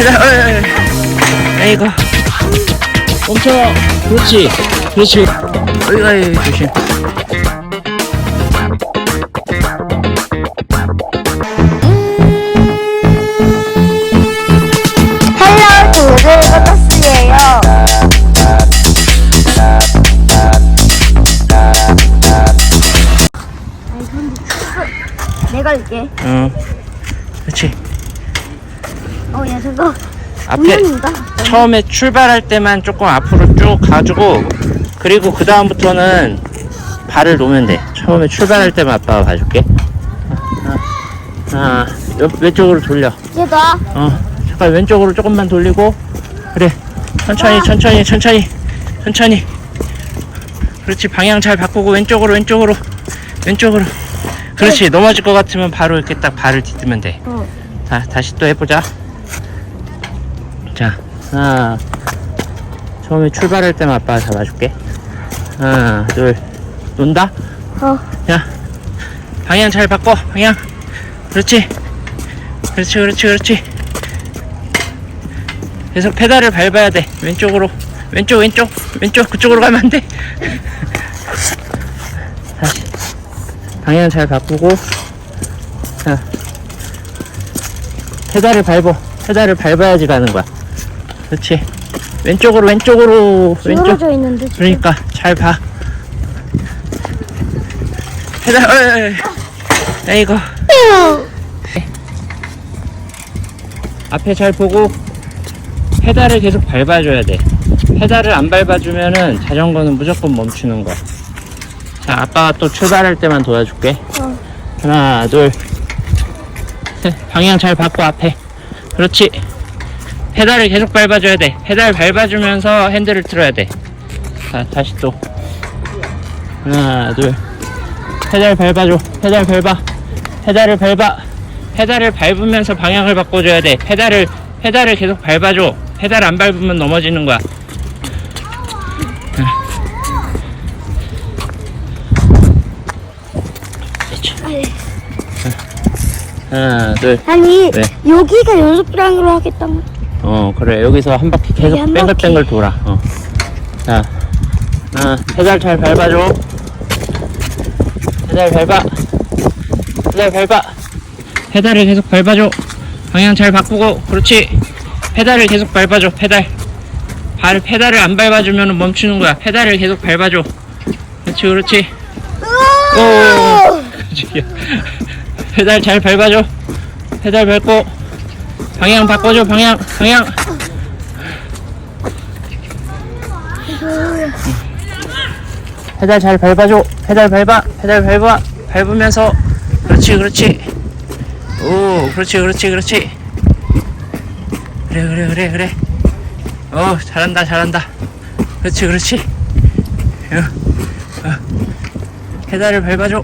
어이, 어이, 어이. 아이고 멈춰 그렇지 그렇지 어이 어이 조심 헬로 도르 버터스예요. 내가 할게. 어 그렇지 어, 야, 저거 앞에? 처음에 출발할 때만 조금 앞으로 쭉 가지고 그리고 그 다음부터는 발을 놓으면 돼. 처음에 출발할 때만 아빠가 봐줄게. 아, 옆, 왼쪽으로 돌려. 얘가 어 잠깐 왼쪽으로 조금만 돌리고. 그래. 천천히 아. 천천히 천천히 천천히. 그렇지 방향 잘 바꾸고 왼쪽으로 왼쪽으로 왼쪽으로. 그렇지 넘어질 것 같으면 바로 이렇게 딱 발을 디디면 돼. 어. 자, 다시 또 해보자. 자, 하나. 처음에 출발할 때만 아빠가 잡아줄게. 하나, 둘. 논다? 어. 자, 방향 잘 바꿔. 방향. 그렇지. 그렇지, 그렇지, 그렇지. 계속 페달을 밟아야 돼. 왼쪽으로. 왼쪽, 왼쪽, 왼쪽. 그쪽으로 가면 안 돼. 다시. 방향 잘 바꾸고. 자, 페달을 밟어. 페달을 밟아야지 가는 거야. 그렇지. 왼쪽으로, 왼쪽으로, 왼쪽. 기울어져 있는데 지금. 그러니까 잘 봐. 페달, 어이, 어이. 아이고. 앞에 잘 보고 페달을 계속 밟아줘야 돼. 페달을 안 밟아주면은 자전거는 무조건 멈추는 거야. 자, 아빠가 또 출발할 때만 도와줄게. 어. 하나, 둘, 셋. 방향 잘 바꿔 앞에. 그렇지. 페달을 계속 밟아줘야 돼. 페달 밟아주면서 핸들을 틀어야 돼. 자, 다시 또. 하나, 둘. 페달 밟아줘. 페달 밟아. 페달을 밟아. 페달을 밟으면서 방향을 바꿔줘야 돼. 페달을, 페달을 계속 밟아줘. 페달 안 밟으면 넘어지는 거야. 하나, 둘. 아니 네. 여기가 연습장으로 하겠다면 어 그래. 여기서 한 바퀴 계속 한 뱅글뱅글 돌아. 어. 자 아, 페달 잘 밟아줘. 페달 밟아. 페달 밟아. 페달을 계속 밟아줘. 방향 잘 바꾸고. 그렇지. 페달을 계속 밟아줘 페달. 발 페달을 안 밟아주면 멈추는 거야. 페달을 계속 밟아줘. 그렇지 그렇지. 오 그렇지 페달 잘 밟아줘. 페달 밟고 방향 바꿔줘 방향 방향. 페달 잘 밟아줘 페달 밟아 페달 밟아. 밟으면서. 그렇지 그렇지. 오 그렇지 그렇지 그렇지. 그래 그래 그래 그래. 어 잘한다 잘한다. 그렇지 그렇지. 어, 어. 페달을 밟아줘.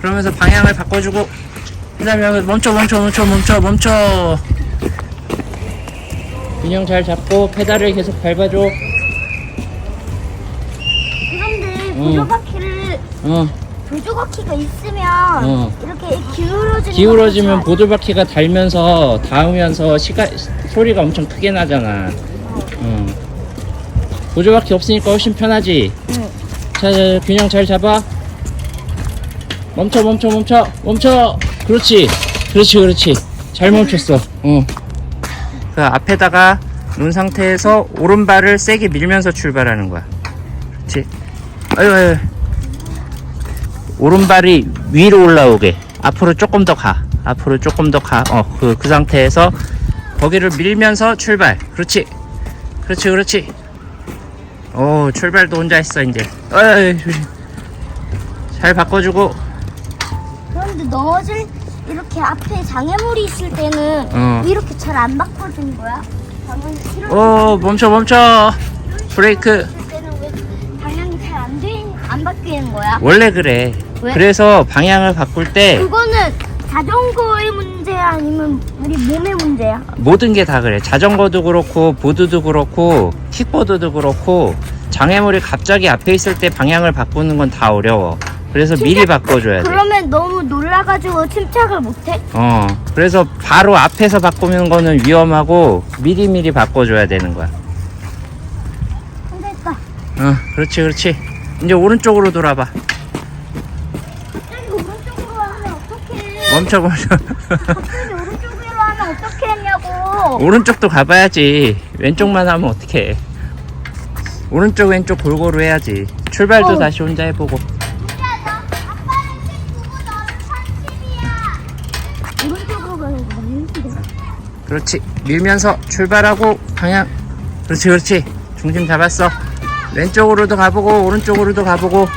그러면서 방향을 바꿔주고. 페달 밟아 멈춰 멈춰 멈춰 멈춰 멈춰 균형 잘 잡고 페달을 계속 밟아줘 그런데 어. 보조바퀴를 어 보조바퀴가 있으면 어. 이렇게 기울어지는 기울어지면 것도 보조바퀴가 달면서 닿으면서 시가, 소리가 엄청 크게 나잖아. 어. 보조바퀴 없으니까 훨씬 편하지. 응. 자, 자, 균형 잘 잡아. 멈춰, 멈춰, 멈춰, 멈춰. 그렇지, 그렇지, 그렇지. 잘 멈췄어. 어. 그 앞에다가 놓은 상태에서 오른발을 세게 밀면서 출발하는 거야. 그렇지. 아유, 아유. 오른발이 위로 올라오게. 앞으로 조금 더 가. 앞으로 조금 더 가. 어 그 그 상태에서 거기를 밀면서 출발. 그렇지? 그렇지 그렇지. 오 출발도 혼자 했어 이제. 어이 잘 바꿔주고. 그런데 넘어질 이렇게 앞에 장애물이 있을 때는 어. 왜 이렇게 잘 안 바꿔주는 거야? 방금. 오 멈춰 멈춰 브레이크 있을 때는 왜 방향이 잘 안 돼, 안 바뀌는 거야? 원래 그래 왜? 그래서 방향을 바꿀 때 그거는 자전거의 문제야 아니면 우리 몸의 문제야? 모든 게 다 그래. 자전거도 그렇고, 보드도 그렇고, 킥보드도 그렇고, 장애물이 갑자기 앞에 있을 때 방향을 바꾸는 건 다 어려워. 그래서 미리 진짜 바꿔줘야 돼. 그러면 너무 놀라 몰라가지고 침착을 못해? 어 그래서 바로 앞에서 바꾸는 거는 위험하고 미리미리 바꿔줘야 되는 거야 됐다. 어 그렇지 그렇지 이제 오른쪽으로 돌아봐 갑자기 오른쪽으로 하면 어떡해? 멈춰 멈춰 갑자기 오른쪽으로 하면 어떻게 했냐고. 오른쪽도 가봐야지 왼쪽만 하면 어떡해 오른쪽 왼쪽 골고루 해야지 출발도 어. 다시 혼자 해보고 그렇지. 밀면서 출발하고 방향. 그렇지 그렇지. 중심 잡았어. 왼쪽으로도 가보고 오른쪽으로도 가보고.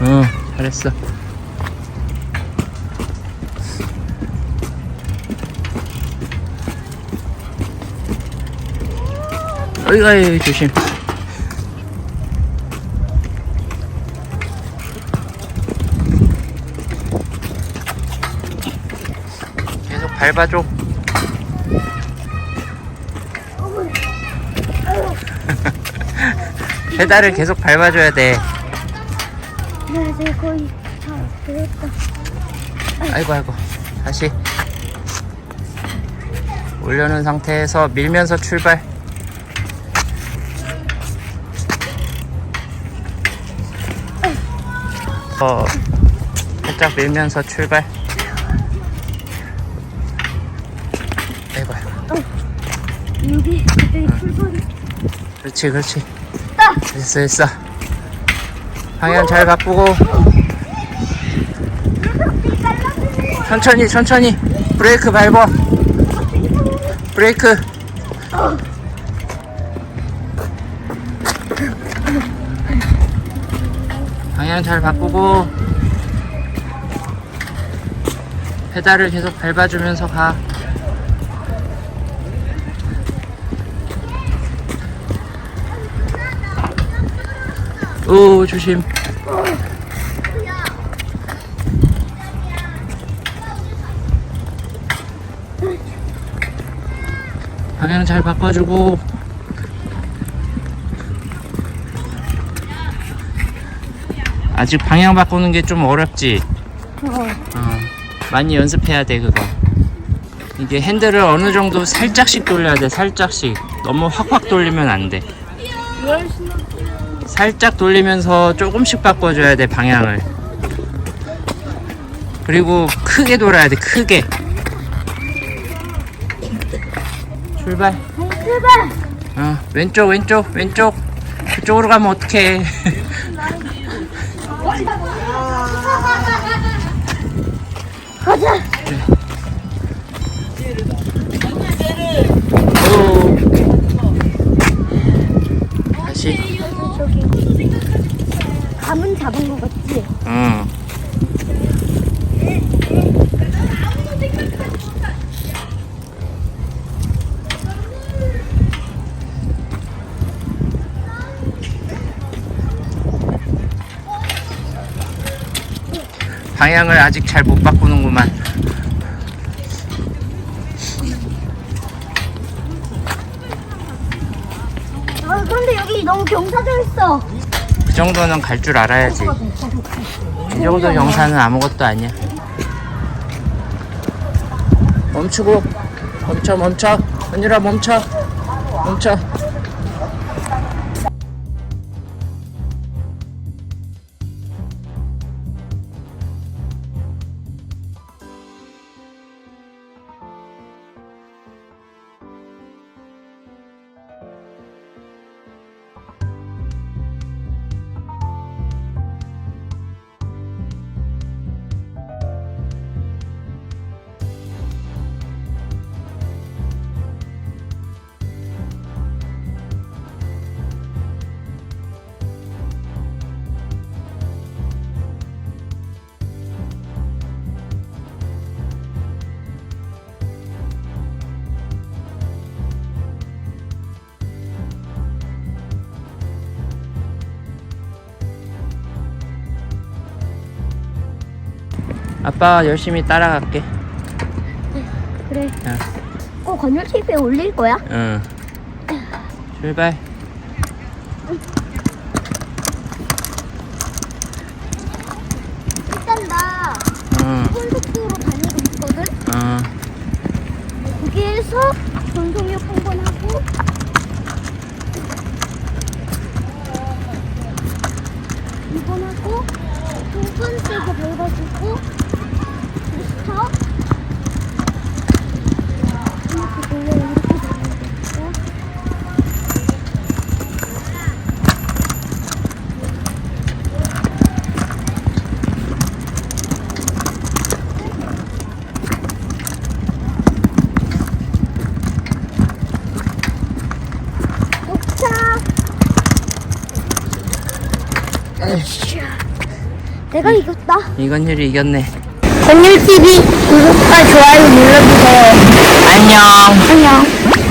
어 잘했어. 어이구 어이 조심 밟아줘. 페달을 계속 밟아줘야 돼. 네, 이제 거의 다 됐다. 아이고 아이고. 다시. 올려놓은 상태에서 밀면서 출발. 어 살짝 밀면서 출발 여기 갑자기 출발이 그렇지 그렇지. 딱! 됐어 됐어. 방향 잘 바꾸고. 천천히 천천히. 브레이크 밟아. 브레이크. 방향 잘 바꾸고. 페달을 계속 밟아주면서 가 오 조심. 방향 잘 바꿔주고. 아직 방향 바꾸는 게 좀 어렵지? 어. 어, 많이 연습해야 돼 그거. 이게 핸들을 어느 정도 살짝씩 돌려야 돼 살짝씩. 너무 확확 돌리면 안돼 살짝 돌리면서 조금씩 바꿔줘야 돼 방향을 그리고 크게 돌아야 돼 크게 출발 출발! 어, 왼쪽 왼쪽 왼쪽 그쪽으로 가면 어떡해 가자! 오. 다시 저기 감은 잡은 거 같지? 응 방향을 아직 잘 못 바꾸는구만 아 근데 여기 너무 경사져 있어. 그 정도는 갈 줄 알아야지. 이 정도 경사는 아무것도 아니야. 멈추고. 멈춰 멈춰. 은유라 멈춰. 멈춰 아빠 열심히 따라갈게. 그래. 응. 꼭 건물 TV에 올릴 거야? 응. 출발. 일단 나 응. 기본 속도로 다니고 있거든. 응. 거기에서 전속력 한 번 하고 이번 하고 두 번째 거 밟아주고 스톱 이렇게 돌려 이렇게 돌려야겠고 도착 내가 이겼다 이건율이 이겼네. 건율TV 구독과 좋아요 눌러주세요 안녕. 안녕